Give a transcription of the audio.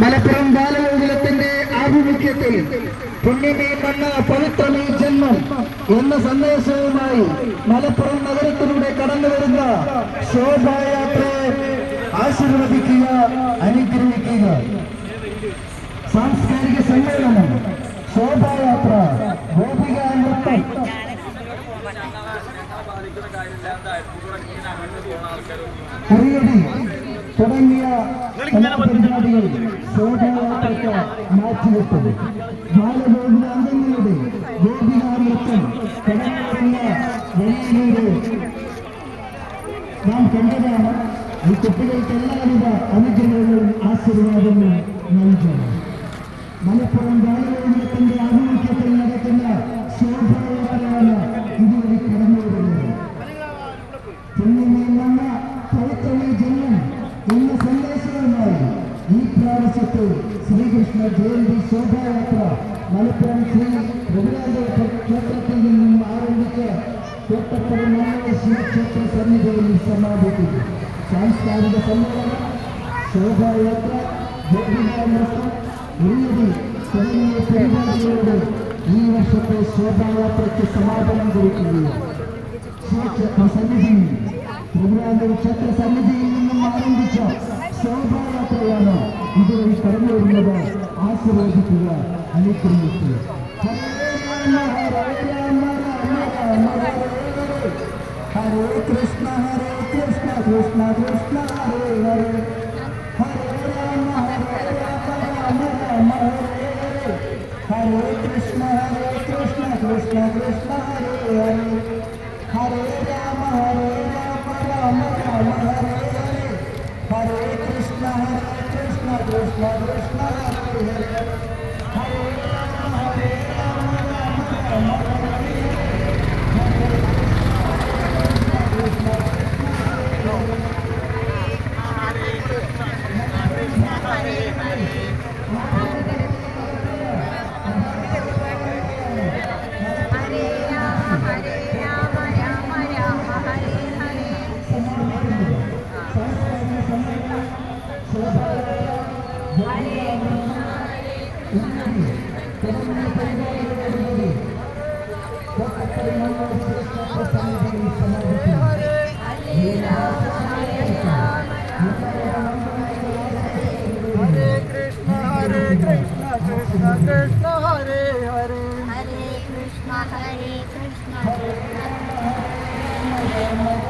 മലപ്പുറം ബാലഗോകുലത്തിന്റെ ആഭിമുഖ്യത്തിൽ പുണ്യമേ മണ്ണ പവിത്രമേ ജന്മം എന്ന സന്ദേശവുമായി മലപ്പുറം നഗരത്തിലൂടെ കടന്നു വരുന്ന ശോഭായാത്രയെ ആശീർവദിക്കുക അനുഗ്രഹിക്കുക. സാംസ്കാരിക സമ്മേളനം ശോഭായാത്ര ഗോപിക നൃത്തം. കുറിയടി തുടങ്ങിയ പരിപാടികൾ ശോഭായാത്രയ്ക്ക് മാറ്റിവെട്ടു ബാലഗോകുല അംഗങ്ങളുടെ ഗോപികാനൃത്തം കടന്നുവരുന്ന വഴിയിലൂടെ നാം കണ്ടതാണ്. ഈ കുട്ടികൾക്ക് എല്ലാവിധ അനുഗ്രഹങ്ങളും ആശീർവാദങ്ങളും നൽകണം. മലപ്പുറം ബാലഗോകുലത്തിന്റെ ആഭിമുഖ്യത്തിൽ നടക്കുന്ന ശോഭായാത്രയാണ് ഇതുവഴി കടന്നു വരുന്നത് പുണ്യമേന്ന പവിത്രമേ ജന്മം എന്ന സന്ദേശവുമായി ഈ പ്രാവശ്യത്തെ ശ്രീകൃഷ്ണ ജയന്തി ശോഭായാത്ര മലപ്പുറം ശ്രീ രഘുനാഥ ക്ഷേത്രത്തിൽ നിന്നും ആരംഭിച്ച് കോട്ടപ്പുറം മാനവ ശിവക്ഷേത്ര സന്നിധിയിൽ സമാപിക്കും. സാംസ്കാരിക സമ്മേളനം ശോഭായാത്ര ഗോപികാനൃത്തം ഉന്നതി തുടങ്ങിയ പരിപാടികളോട് ഈ വർഷത്തെ ശോഭായാത്രയ്ക്ക് സമാപനം കുറിക്കുകയാണ്. ക്ഷേത്ര സന്നിധിയിൽ തിരുവനന്തപുരം ക്ഷേത്ര സന്നിധിയിൽ നിന്നും ആരംഭിച്ച ürünü de Ankara Dikı'da yıkılmıştır. Hare Krishna Hare Krishna Krishna Krishna Hare Hare Hare Rama Hare Rama Rama Rama Hare Hare Hare Krishna Hare Krishna Krishna Krishna Hare Hare Krishna Hare Hare Krishna Hare Krishna Krishna Krishna.